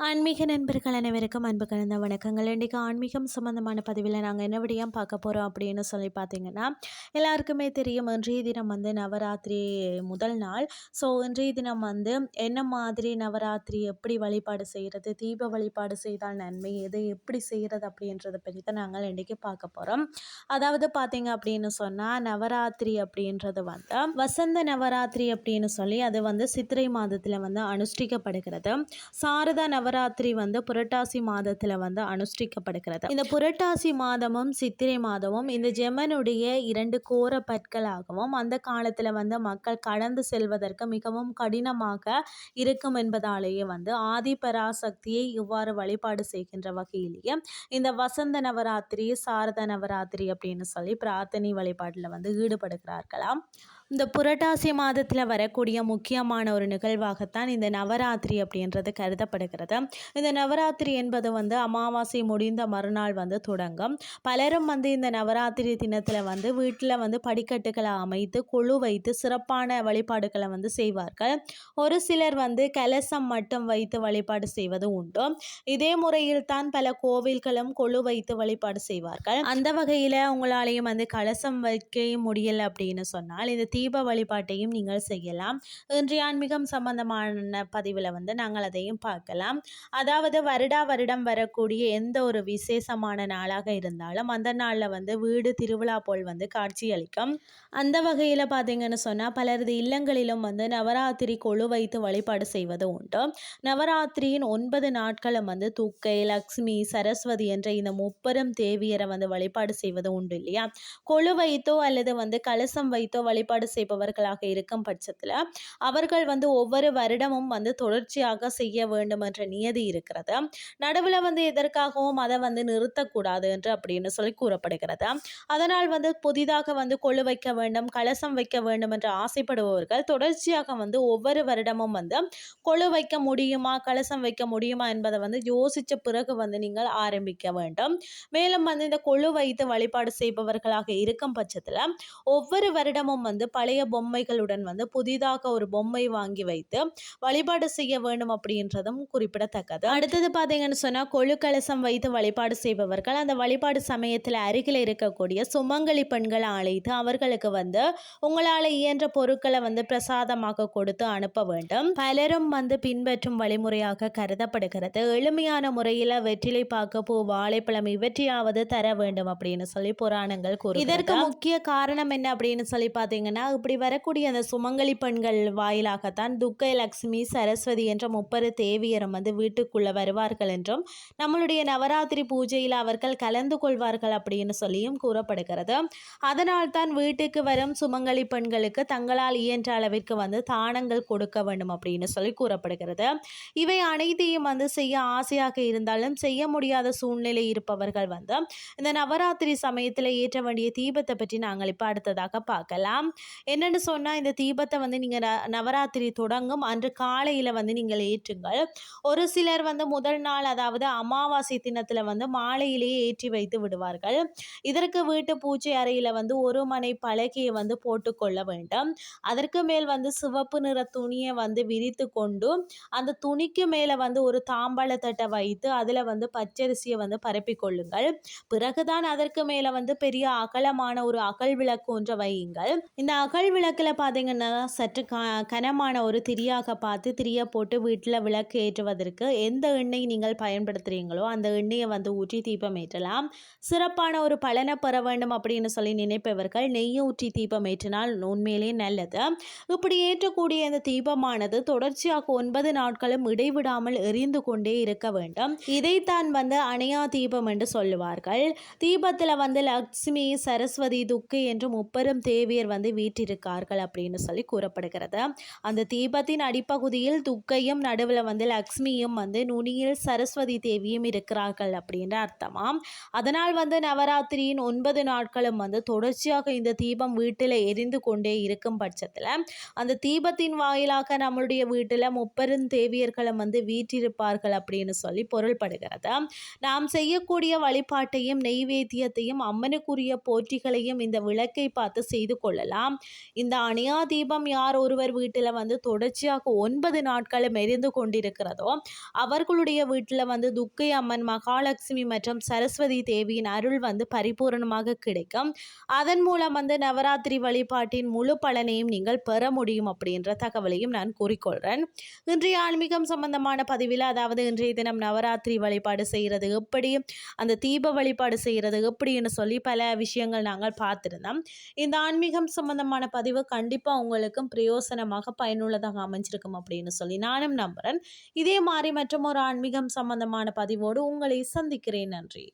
ஆன்மீக நண்பர்கள் அனைவருக்கும் அன்பு கலந்த வணக்கங்கள். இன்றைக்கி ஆன்மீகம் சம்மந்தமான பதிவில் நாங்கள் என்ன விடயம் பார்க்க போகிறோம் அப்படின்னு சொல்லி பார்த்தீங்கன்னா எல்லாருக்குமே தெரியும் இன்றைய தினம் வந்து நவராத்திரி முதல் நாள். ஸோ இன்றைய தினம் வந்து என்ன மாதிரி நவராத்திரி எப்படி வழிபாடு செய்கிறது தீப வழிபாடு செய்தால் நன்மை எது எப்படி செய்கிறது அப்படின்றத பற்றி தான் நாங்கள் இன்றைக்கி பார்க்க போகிறோம் அதாவது பார்த்தீங்க அப்படின்னு சொன்னால் நவராத்திரி அப்படின்றது வந்து வசந்த நவராத்திரி அப்படின்னு சொல்லி அது வந்து சித்திரை மாதத்தில் வந்து அனுஷ்டிக்கப்படுகிறது. சாரதா நவ நவராத்திரி வந்து புரட்டாசி மாதத்தில் வந்து அனுஷ்டிக்கப்படுகிறது. இந்த புரட்டாசி மாதமும் சித்திரை மாதமும் இந்த ஜெமனுடைய இரண்டு கோர பற்களாகவும் அந்த காலத்தில் வந்து மக்கள் கடந்து செல்வதற்கு மிகவும் கடினமாக இருக்கும் என்பதாலேயே வந்து ஆதி பராசக்தியை இவ்வாறு வழிபாடு செய்கின்ற வகையிலேயே இந்த வசந்த நவராத்திரி சாரத நவராத்திரி அப்படின்னு சொல்லி பிரார்த்தனை வழிபாட்டில் வந்து ஈடுபடுகிறார்களாம். இந்த புரட்டாசி மாதத்தில் வரக்கூடிய முக்கியமான ஒரு நிகழ்வாகத்தான் இந்த நவராத்திரி அப்படின்றது கருதப்படுகிறது. இந்த நவராத்திரி என்பது வந்து அமாவாசை முடிந்த மறுநாள் வந்து தொடங்கும். பலரும் வந்து இந்த நவராத்திரி தினத்தில் வந்து வீட்டில் வந்து படிக்கட்டுகளை அமைத்து குழு வைத்து சிறப்பான வழிபாடுகளை வந்து செய்வார்கள். ஒரு சிலர் வந்து கலசம் மட்டும் வைத்து வழிபாடு செய்வது உண்டு. இதே முறையில் தான் பல கோவில்களும் கொழு வைத்து வழிபாடு செய்வார்கள். அந்த வகையில் உங்களாலேயும் வந்து கலசம் வைக்க முடியல அப்படின்னு சொன்னால் இந்த தீப வழிபாட்டையும் நீங்கள் செய்யலாம். இன்றைய ஆன்மீகம் சம்பந்தமான பதிவில் வந்து நாங்கள் அதையும் பார்க்கலாம். அதாவது வருடா வருடம் வரக்கூடிய எந்த ஒரு விசேஷமான நாளாக இருந்தாலும் அந்த நாளில் வந்து வீடு திருவிழா போல் வந்து காட்சி அளிக்கும். அந்த வகையில் பார்த்தீங்கன்னு சொன்னால் பலரது இல்லங்களிலும் வந்து நவராத்திரி கொழு வைத்து வழிபாடு செய்வது உண்டு. நவராத்திரியின் ஒன்பது நாட்களும் வந்து துக்கை லக்ஷ்மி சரஸ்வதி என்ற இந்த முப்பெரும் தேவியரை வந்து வழிபாடு செய்வது உண்டு இல்லையா? கொழு வைத்தோ அல்லது வந்து கலசம் வைத்தோ வழிபாடு செய்பவர்களாக இருக்கும் பட்சத்தில் அவர்கள் வந்து ஒவ்வொரு வருடமும் வந்து தொடர்ச்சியாக செய்ய வேண்டும் என்ற நியதி இருக்கிறது. நடுவில் வந்து எதற்காகவும் அதை வந்து நிறுத்தக்கூடாது என்று அப்படின்னு சொல்லி கூறப்படுகிறது. அதனால் வந்து புதிதாக வந்து கொழு வைக்க வேண்டும் கலசம் வைக்க வேண்டும் என்று ஆசைப்படுபவர்கள் தொடர்ச்சியாக வந்து ஒவ்வொரு வருடமும் வந்து கொழு வைக்க முடியுமா கலசம் வைக்க முடியுமா என்பதை வந்து யோசித்த பிறகு வந்து நீங்கள் ஆரம்பிக்க வேண்டும். மேலும் வந்து இந்த கொழு வைத்து வழிபாடு செய்பவர்களாக இருக்கும் பட்சத்தில் ஒவ்வொரு வருடமும் வந்து பழைய பொம்மைகளுடன் வந்து புதிதாக ஒரு பொம்மை வாங்கி வைத்து வழிபாடு செய்ய வேண்டும் அப்படின்றதும் குறிப்பிட குறிப்பிடத்தக்கது அடுத்தது பார்த்தீங்கன்னு சொன்னால் கொழு கலசம் வைத்து வழிபாடு செய்பவர்கள் அந்த வழிபாடு சமயத்தில் அருகில் இருக்கக்கூடிய சுமங்கலி பெண்களை அழைத்து அவர்களுக்கு வந்து உங்களால் இயன்ற பொருட்களை வந்து பிரசாதமாக கொடுத்து அனுப்ப வேண்டும். பலரும் வந்து பின்பற்றும் வழிமுறையாக கருதப்படுகிறது. எளிமையான முறையில் வெற்றிலை பாக்கு பூ வாழைப்பழம் இவற்றையாவது தர வேண்டும் அப்படின்னு சொல்லி புராணங்கள் கூறும் இதற்கு முக்கிய காரணம் என்ன அப்படின்னு சொல்லி பார்த்தீங்கன்னா இப்படி வரக்கூடிய அந்த சுமங்கலி பெண்கள் வாயிலாகத்தான் துக்கை லக்ஷ்மி சரஸ்வதி என்ற முப்பரு தேவியரும் வந்து வீட்டுக்குள்ள வருவார்கள் என்றும் நம்மளுடைய நவராத்திரி பூஜையில் அவர்கள் கலந்து கொள்வார்கள் அப்படின்னு சொல்லியும் கூறப்படுகிறது. அதனால் தான் வீட்டுக்கு வரும் சுமங்கலி பெண்களுக்கு தங்களால் இயன்ற அளவிற்கு வந்து தானங்கள் கொடுக்க வேண்டும் அப்படின்னு சொல்லி கூறப்படுகிறது. இவை அனைத்தையும் வந்து செய்ய ஆசையாக இருந்தாலும் செய்ய முடியாத சூழ்நிலை இருப்பவர்கள் வந்து இந்த நவராத்திரி சமயத்தில் ஏற்ற வேண்டிய தீபத்தை பற்றி நாங்கள் இப்போ அடுத்ததாக பார்க்கலாம். என்னென்னு சொன்னால் இந்த தீபத்தை வந்து நீங்கள் ந நவராத்திரி தொடங்கும் அன்று காலையில் வந்து நீங்கள் ஏற்றுங்கள். ஒரு சிலர் வந்து முதல் நாள் அதாவது அமாவாசை தினத்தில் வந்து மாலையிலேயே ஏற்றி வைத்து விடுவார்கள். இதற்கு வீட்டு பூஜை அறையில் வந்து ஒரு மனை பலகையை வந்து போட்டுக்கொள்ள வேண்டும். அதற்கு மேல் வந்து சிவப்பு நிற துணியை வந்து விரித்து கொண்டு அந்த துணிக்கு மேலே வந்து ஒரு தாம்பாளத்தட்டை வைத்து அதில் வந்து பச்சரிசியை வந்து பரப்பி கொள்ளுங்கள். பிறகுதான் அதற்கு மேலே வந்து பெரிய அகலமான ஒரு அகல் விளக்கு ஒன்றை வையுங்கள். இந்த அகல் விளக்கில் பார்த்தீங்கன்னா சற்று க கனமான ஒரு திரியாக பார்த்து திரியை போட்டு வீட்டில் விளக்கு ஏற்றுவதற்கு எந்த எண்ணெய் நீங்கள் பயன்படுத்துகிறீங்களோ அந்த எண்ணெயை வந்து ஊற்றி தீபம் ஏற்றலாம். சிறப்பான ஒரு பலனை பெற வேண்டும் அப்படின்னு சொல்லி நினைப்பவர்கள் நெய்யை ஊற்றி தீபம் ஏற்றினால் உண்மையிலே நல்லது. இப்படி ஏற்றக்கூடிய இந்த தீபமானது தொடர்ச்சியாக ஒன்பது நாட்களும் இடைவிடாமல் எரிந்து கொண்டே இருக்க வேண்டும். இதைத்தான் வந்து அணையா தீபம் என்று சொல்லுவார்கள். தீபத்தில் வந்து லக்ஷ்மி சரஸ்வதி துக்கு என்று முப்பெரும் தேவியர் வந்து வீற்றிருக்கார்கள் அப்படின்னு சொல்லி கூறப்படுகிறது. அந்த தீபத்தின் அடிப்பகுதியில் துக்கையும் நடுவில் வந்து லக்ஷ்மி லக்ஷ்மியும் வந்து நுனியில் சரஸ்வதி தேவியும் இருக்கிறார்கள் அப்படின்ற அர்த்தமாம் அதனால் வந்து நவராத்திரியின் ஒன்பது நாட்களும் வந்து தொடர்ச்சியாக இந்த தீபம் வீட்டில் எரிந்து கொண்டே இருக்கும் பட்சத்தில் அந்த தீபத்தின் வாயிலாக நம்மளுடைய வீட்டில் முப்பெரும் தேவியர்களும் வந்து வீற்றிருப்பார்கள் அப்படின்னு சொல்லி பொருள்படுகிறது. நாம் செய்யக்கூடிய வழிபாட்டையும் நெய்வேத்தியத்தையும் அம்மனுக்குரிய போற்றிகளையும் இந்த விளக்கை பார்த்து செய்து கொள்ளலாம். இந்த அணியா தீபம் யார் ஒருவர் வீட்டில் வந்து தொடர்ச்சியாக ஒன்பது நாட்களும் எரிந்து கொண்டிருக்கிறதோ அவர்களுடைய வீட்டில் வந்து துக்கை அம்மன் மகாலட்சுமி மற்றும் சரஸ்வதி தேவியின் அருள் வந்து பரிபூரணமாக கிடைக்கும். அதன் மூலம் வந்து நவராத்திரி வழிபாட்டின் முழு பலனையும் நீங்கள் பெற முடியும் அப்படின்ற தகவலையும் நான் கூறிக்கொள்கிறேன் இன்றைய ஆன்மீகம் சம்பந்தமான பதிவில் அதாவது இன்றைய தினம் நவராத்திரி வழிபாடு செய்கிறது எப்படி அந்த தீப வழிபாடு செய்கிறது எப்படின்னு சொல்லி பல விஷயங்கள் நாங்கள் பார்த்துருந்தோம். இந்த ஆன்மீகம் சம்பந்தமான பதிவு கண்டிப்பாக உங்களுக்கும் பிரயோசனமாக பயனுள்ளதாக அமைஞ்சிருக்கும் அப்படின்னு சொல்லி நானும் நம்புகிறேன் இதே மாதிரி மற்றும் ஒரு ஆன்மீகம் சம்பந்தமான பதிவோடு உங்களை சந்திக்கிறேன். நன்றி.